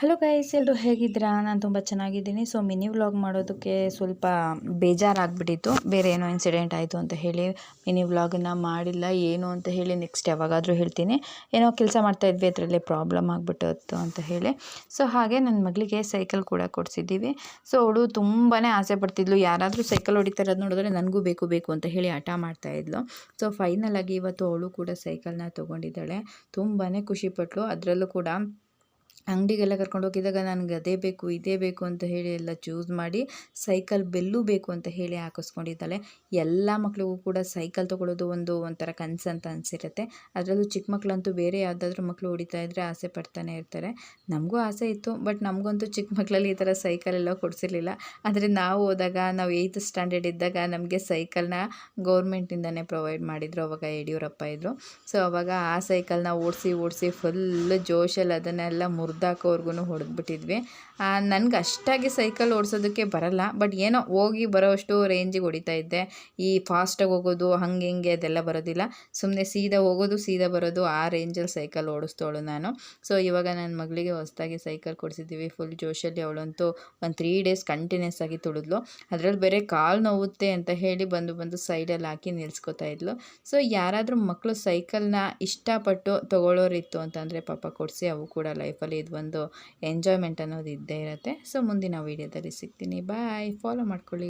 Hello guys ಎಲ್ಲರೂ ಹೇಗಿದ್ದೀರಾ? ನಾನು ತುಂಬ ಚೆನ್ನಾಗಿದ್ದೀನಿ. ಸೊ ಮಿನಿ ವ್ಲಾಗ್ ಮಾಡೋದಕ್ಕೆ ಸ್ವಲ್ಪ ಬೇಜಾರಾಗ್ಬಿಟ್ಟಿತ್ತು. ಬೇರೆ ಏನೋ ಇನ್ಸಿಡೆಂಟ್ ಆಯಿತು ಅಂತ ಹೇಳಿ ಮಿನಿ ವ್ಲಾಗನ್ನ ಮಾಡಿಲ್ಲ, ಏನು ಅಂತ ಹೇಳಿ ನೆಕ್ಸ್ಟ್ ಯಾವಾಗಾದರೂ ಹೇಳ್ತೀನಿ. ಏನೋ ಕೆಲಸ ಮಾಡ್ತಾಯಿದ್ವಿ ಅದರಲ್ಲೇ ಪ್ರಾಬ್ಲಮ್ ಆಗಿಬಿಟ್ಟಿತ್ತು ಅಂತ ಹೇಳಿ. ಸೊ ಹಾಗೆ ನನ್ನ ಮಗಳಿಗೆ ಸೈಕಲ್ ಕೂಡ ಕೊಡಿಸಿದ್ದೀವಿ. ಸೊ ಅವಳು ತುಂಬಾ ಆಸೆ ಪಡ್ತಿದ್ಲು. ಯಾರಾದರೂ ಸೈಕಲ್ ಹೊಡಿತಾ ಇರೋದು ನೋಡಿದ್ರೆ ನನಗೂ ಬೇಕು ಬೇಕು ಅಂತ ಹೇಳಿ ಹಠ ಮಾಡ್ತಾಯಿದ್ಲು ಸೊ ಫೈನಲ್ ಆಗಿ ಇವತ್ತು ಅವಳು ಕೂಡ ಸೈಕಲ್ನ ತೊಗೊಂಡಿದ್ದಾಳೆ. ತುಂಬಾ ಖುಷಿಪಟ್ಟಳು ಅದರಲ್ಲೂ ಕೂಡ ಅಂಗಡಿಗೆಲ್ಲ ಕರ್ಕೊಂಡು ಹೋಗಿದ್ದಾಗ ನನಗೆ ಅದೇ ಬೇಕು, ಇದೇ ಬೇಕು ಅಂತ ಹೇಳಿ ಎಲ್ಲ ಚೂಸ್ ಮಾಡಿ ಸೈಕಲ್ ಬೆಲ್ಲು ಬೇಕು ಅಂತ ಹೇಳಿ ಹಾಕಿಸ್ಕೊಂಡಿದ್ದಾಳೆ. ಎಲ್ಲ ಮಕ್ಕಳಿಗೂ ಕೂಡ ಸೈಕಲ್ ತೊಗೊಳ್ಳೋದು ಒಂದು ಒಂಥರ ಕನಸು ಅಂತ ಅನಿಸಿರುತ್ತೆ. ಅದರಲ್ಲೂ ಚಿಕ್ಕ ಮಕ್ಕಳಂತೂ ಬೇರೆ ಯಾವುದಾದ್ರೂ ಮಕ್ಕಳು ಹೊಡಿತಾ ಇದ್ದರೆ ಆಸೆ ಪಡ್ತಾನೆ ಇರ್ತಾರೆ. ನಮಗೂ ಆಸೆ ಇತ್ತು ಬಟ್ ನಮಗಂತೂ ಚಿಕ್ಕ ಮಕ್ಕಳಲ್ಲಿ ಈ ಥರ ಸೈಕಲ್ ಎಲ್ಲ ಕೊಡಿಸಿರ್ಲಿಲ್ಲ. ಆದರೆ ನಾವು ಹೋದಾಗ, ನಾವು ಏಯ್ತ್ ಸ್ಟ್ಯಾಂಡರ್ಡ್ ಇದ್ದಾಗ ನಮಗೆ ಸೈಕಲ್ನ ಗೌರ್ಮೆಂಟಿಂದನೇ ಪ್ರೊವೈಡ್ ಮಾಡಿದರು ಅವಾಗ ಯಡಿಯೂರಪ್ಪ ಇದ್ದರು ಸೊ ಅವಾಗ ಆ ಸೈಕಲ್ನ ಓಡಿಸಿ ಓಡಿಸಿ ಫುಲ್ ಜೋಶಲ್ಲಿ ಅದನ್ನೆಲ್ಲ ಮುರಿದಾಕೋರ್ಗು ಹೊಡೆದ್ಬಿಟ್ಟಿದ್ವಿ. ನನಗೆ ಅಷ್ಟಾಗಿ ಸೈಕಲ್ ಓಡಿಸೋದಕ್ಕೆ ಬರಲ್ಲ, ಬಟ್ ಏನೋ ಹೋಗಿ ಬರೋಷ್ಟು ರೇಂಜಿಗೆ ಹೊಡಿತಾ ಇದ್ದೆ. ಈ ಫಾಸ್ಟಾಗಿ ಹೋಗೋದು, ಹಂಗೆ ಹಿಂಗೆ ಅದೆಲ್ಲ ಬರೋದಿಲ್ಲ. ಸುಮ್ಮನೆ ಸೀದಾ ಹೋಗೋದು, ಸೀದಾ ಬರೋದು, ಆ ರೇಂಜಲ್ಲಿ ಸೈಕಲ್ ಓಡಿಸ್ತೋಳು ನಾನು. ಸೊ, ಇವಾಗ ನನ್ನ ಮಗಳಿಗೆ ಹೊಸ್ದಾಗಿ ಸೈಕಲ್ ಕೊಡಿಸಿದ್ದೀವಿ ಫುಲ್ ಜೋಶಲ್ಲಿ ಅವಳಂತೂ ಒಂದು ತ್ರೀ ಡೇಸ್ ಕಂಟಿನ್ಯೂಸ್ ಆಗಿ ತುಳಿದ್ಲು. ಅದರಲ್ಲಿ ಬೇರೆ ಕಾಲು ನೋವುತ್ತೆ ಅಂತ ಹೇಳಿ ಬಂದು ಬಂದು ಸೈಡಲ್ಲಿ ಹಾಕಿ ನಿಲ್ಸ್ಕೊತಾ ಇದ್ಲು. ಸೊ, ಯಾರಾದರೂ ಮಕ್ಕಳು ಸೈಕಲ್ನ ಇಷ್ಟಪಟ್ಟು ತೊಗೊಳ್ಳೋರಿತ್ತು ಅಂತಂದರೆ ಪಾಪ ಕೊಡಿಸಿ ಅವು ಕೂಡ ಲೈಫಲ್ಲಿ ಇದು ಒಂದು ಎಂಜಾಯ್ಮೆಂಟ್ ಅನ್ನೋದು ಇದ್ದೇ ಇರುತ್ತೆ. ಸೊ ಮುಂದಿನ ವೀಡಿಯೋದಲ್ಲಿ ಸಿಗ್ತೀನಿ. ಬಾಯ್ ಫಾಲೋ ಮಾಡ್ಕೊಳ್ಳಿ.